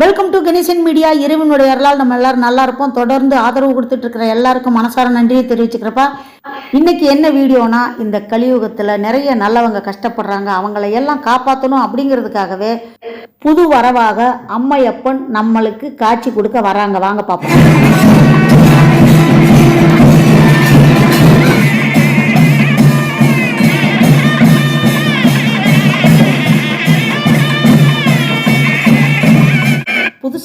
Welcome to Ganesan media இறைவனுடைய அருளால் நம்ம எல்லாரும் நல்லா இருப்போம். தொடர்ந்து ஆதரவு கொடுத்துட்டு இருக்கிற எல்லாருக்கும் மனசார நன்றியை தெரிவிச்சுக்கிறப்பா. இன்னைக்கு என்ன வீடியோனா இந்த கலியுகத்தில் நிறைய நல்லவங்க கஷ்டப்படுறாங்க. அவங்கள எல்லாம் காப்பாற்றணும் அப்படிங்கிறதுக்காகவே புது வரவாக அம்மையப்பன் நம்மளுக்கு காட்சி கொடுக்க வராங்க. வாங்க பார்ப்போம்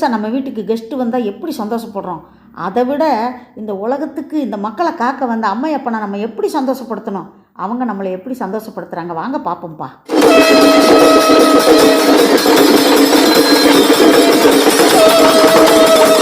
புதுசாக நம்ம வீட்டுக்கு கெஸ்ட்டு வந்தால் எப்படி சந்தோஷப்படுறோம்? அதை விட இந்த உலகத்துக்கு இந்த மக்களை காக்க வந்த அம்மையப்பனை நம்ம எப்படி சந்தோஷப்படுத்தணும்? அவங்க நம்மளை எப்படி சந்தோஷப்படுத்துகிறாங்க வாங்க பார்ப்போம்ப்பா பஞ்சபூதங்கள்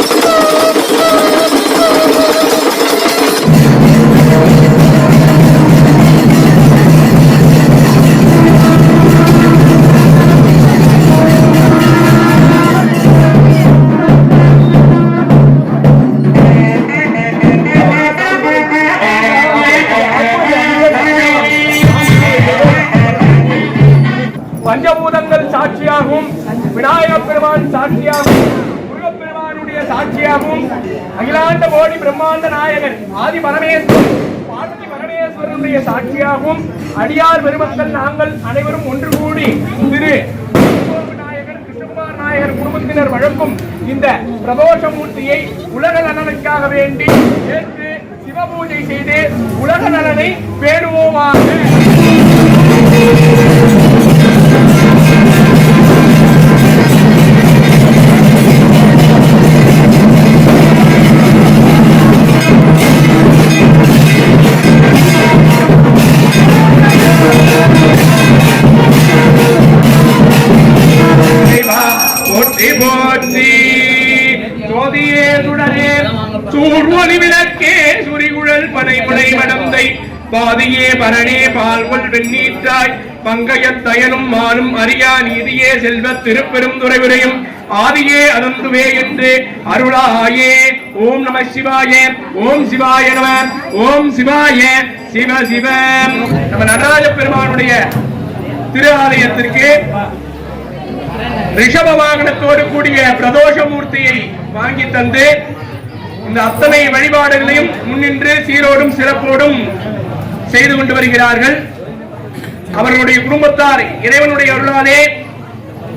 அகிலாண்ட கோடி பிரம்மாண்ட நாயகன் ஆதி பரமேஸ்வரன். பார்வதி பரமேஸ்வரனுடைய சாட்சியாகவும் அடியார் பெருமக்கள் நாங்கள் அனைவரும் ஒன்று கூடி திரு விநாயகர் கிருஷ்ணகுமார் நாயகர் குடும்பத்தினர் வழங்கும் இந்த பிரதோஷமூர்த்தியை உலக நலனுக்காக வேண்டி ஏற்று சிவபூஜை செய்து உலக நலனை பேணுவோமாக. பாதியே பரணே பால்கொள் வெண்ணீற்றாய் பங்கயத் தயனும் மானும் அறியா நீதியே செல்வத் திருப்பெரும் துறைவுரையும் ஆதியே அனந்துவே என்று அருளாயே. ஓம் நம சிவாய ஓம் சிவாய நம ஓம் சிவாய சிவ சிவ. நம்ம நடராஜ பெருமானுடைய திரு ஆலயத்திற்கு ரிஷப வாகனத்தோடு கூடிய பிரதோஷ மூர்த்தியை வாங்கி தந்து இந்த அத்தனை வழிபாடுகளையும் முன்னின்று சீரோடும் சிறப்போடும் செய்து கொண்டு வருகிறார்கள். அவர்களுடைய குடும்பத்தார் இறைவனுடைய அருளாலே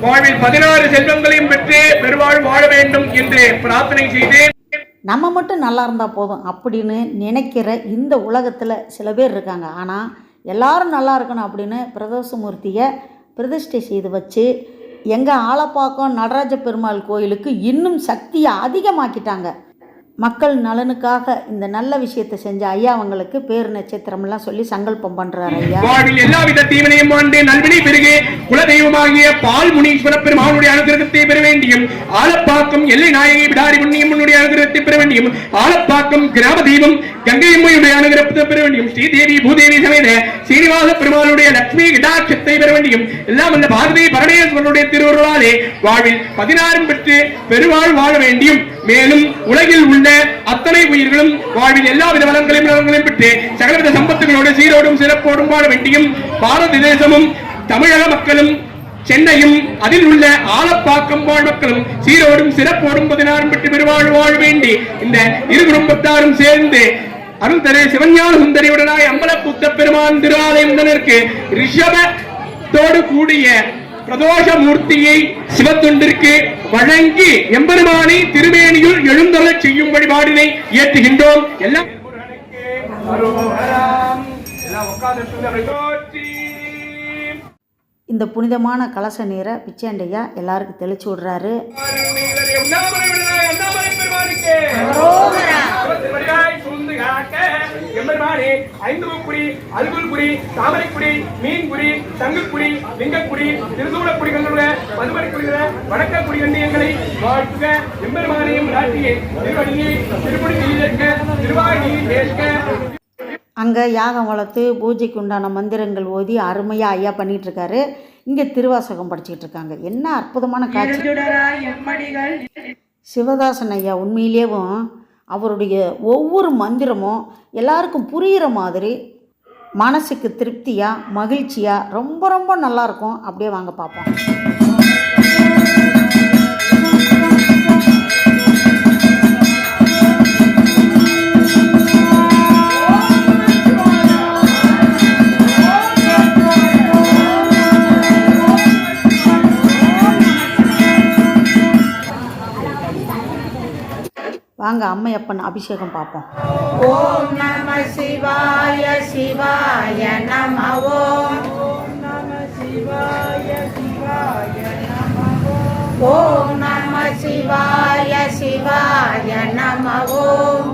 வாழ்வில் பதினாறு செல்வங்களையும் பெற்று பெருவாழ் வாழ வேண்டும் என்று பிரார்த்தனை செய்து நம்ம மட்டும் நல்லா இருந்தால் போதும் அப்படின்னு நினைக்கிற இந்த உலகத்தில் சில பேர் இருக்காங்க. ஆனால் எல்லாரும் நல்லா இருக்கணும் அப்படின்னு பிரதோஷமூர்த்தியை பிரதிஷ்டை செய்து வச்சு எங்கள் ஆலப்பாக்கம் நடராஜ பெருமாள் கோயிலுக்கு இன்னும் சக்தியை அதிகமாக்கிட்டாங்க. மக்கள் நலனுக்காக இந்த நல்ல விஷயத்தை செஞ்ச ஐயா அவங்களுக்கு பேர் நட்சத்திரம்லாம் சொல்லி சங்கல்பம் பண்றாரு ஐயா. எல்லா எல்லாவித தீவினையும் ஆண்டு நல்வினை பெருகே குலதெய்வமாகிய பால் முனீஸ்வர பெருமானுடைய அனுகிரகத்தை பெற வேண்டியும் ஆலப்பாக்கம் எல்லை நாயகி விடாரி புண்ணியம் அனுகிரகத்தை பெற வேண்டியும் ஆலப்பாக்கம் கிராம தெய்வம் கங்கையம்மையுடைய அனுகிரகத்தை பெற வேண்டியும் ஸ்ரீதேவி பூதேவி சமேத சீனிவாச பெருமாளுடைய லட்சுமி கிடாட்சத்தை பெற வேண்டியும் எல்லாம் அந்த பாரதி பரணேஸ்வரனுடைய திருவருளாலே வாழ்வில் பதினாறும் பெற்று பெருவாழ் வாழ வேண்டியும் மேலும் உலகில் உள்ள அத்தனை உயிர்களும் வாழ்வில் எல்லா வித வளங்களையும் நலன்களையும் பெற்று சகலவித சம்பத்துகளோடு சீரோடும் சிறப்போடும் வாழ வேண்டியும் பாரத தேசமும் தமிழக மக்களும் சென்னையும் அதில் உள்ள ஆலப்பாக்கம் வாழ் மக்களும் சீரோடும் சிறப்போடும் பதினாறும் பெற்று பெருவாழ் வாழ வேண்டி இந்த இரு குடும்பத்தாரும் சேர்ந்து அருள் தரு சிவஞான சுந்தரியுடனாய் அம்பலப்புத்த பெருமான் திருவாலயம் ரிஷபத்தோடு கூடிய பிரதோஷ மூர்த்தியை சிவத்தொண்டிற்கு வழங்கி எம்பெருமானை திருமேனியுள் எழுந்தருளச் செய்யும் வழிபாடினை ஏற்றுகின்றோம் எல்லாம் இந்த புனிதமான கலச நீரை பிச்சைண்டையா எல்லாருக்கும் தெளிச்சு விடுறாரு ஐந்துகுடி அல்குல்குடி தாமரைக்குடி மீன்குடி தங்குக்குடி லிங்கக்குடி திருசூலக்குடிகளுடைய மதுமரைக்குடிகள வடக்கக்குடி கண்டியங்களை வாழ்த்துக. எம்பெருமானையும் நாட்டியே திருவடியை திருப்படி ஏற்க திருவாடி ஏற்க. அங்கே யாகம் வளர்த்து பூஜைக்கு உண்டான மந்திரங்கள் ஓதி அருமையாக ஐயா பண்ணிட்டு இருக்காரு இங்கே திருவாசகம் படிச்சுக்கிட்டு இருக்காங்க என்ன அற்புதமான காட்சி. சிவதாசன் ஐயா உண்மையிலேயும் அவருடைய ஒவ்வொரு மந்திரமும் எல்லாருக்கும் புரிகிற மாதிரி மனசுக்கு திருப்தியாக மகிழ்ச்சியாக ரொம்ப ரொம்ப நல்லாயிருக்கும் அப்படியே வாங்க பார்ப்போம் வாங்க அம்மையப்பன் அபிஷேகம் பார்ப்போம். ஓம் நம சிவாய சிவாய நம ஓம் ஓம் நம சிவாய சிவாய நம ஓம்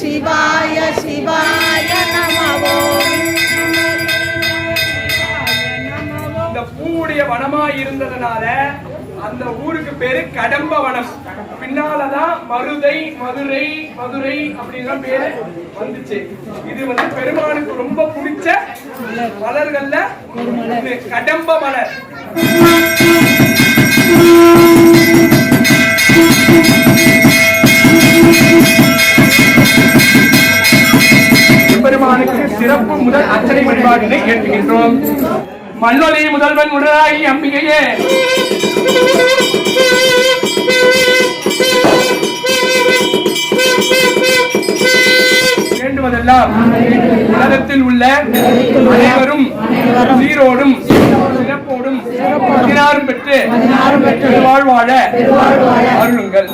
சிவாய சிவாய நம இந்த பூவுடைய வனமா இருந்ததுனால அந்த ஊருக்கு பேரு கடம்ப வனம். பின்னாலதான் மருதை மதுரை மதுரை அப்படிங்கிற பேரு வந்துச்சு. இது வந்து பெருமானுக்கு ரொம்ப பிடிச்ச மலர்கள்ல கடம்ப மலர். முதல் அர்ச்சனை வழிபாட்டினை ஏற்றுகின்றோம் மல்லொலி முதல்வன் உடனாகி அம்பிகையே. வேண்டுவதெல்லாம் உலகத்தில் உள்ள அனைவரும் சீரோடும் சிறப்போடும் பதினாறும் பெற்று வாழ்வாழ அருளுங்கள்.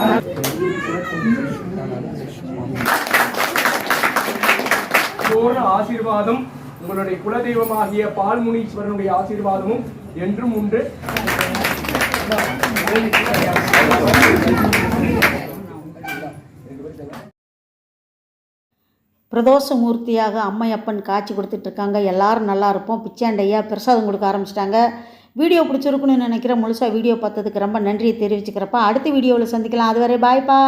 பூர்ண ஆசீர்வாதம் உங்களுடைய குலதெய்வமாகிய பால்முனீஸ்வரனுடைய ஆசீர்வாதமும் என்றும் உண்டு. பிரதோஷ மூர்த்தியாக அம்மையப்பன் காட்சி கொடுத்துட்டு இருக்காங்க. எல்லாரும் நல்லா இருப்போம். பிச்சாண்டையா பிரசாதம் கொடுக்க ஆரம்பிச்சிட்டாங்க. வீடியோ பிடிச்சிருக்குன்னு நினைக்கிறேன். முழுசாக வீடியோ பார்த்ததுக்கு ரொம்ப நன்றியை தெரிவிச்சுக்கிறப்ப அடுத்த வீடியோவில் சந்திக்கலாம். அதுவரை பாய்ப்பா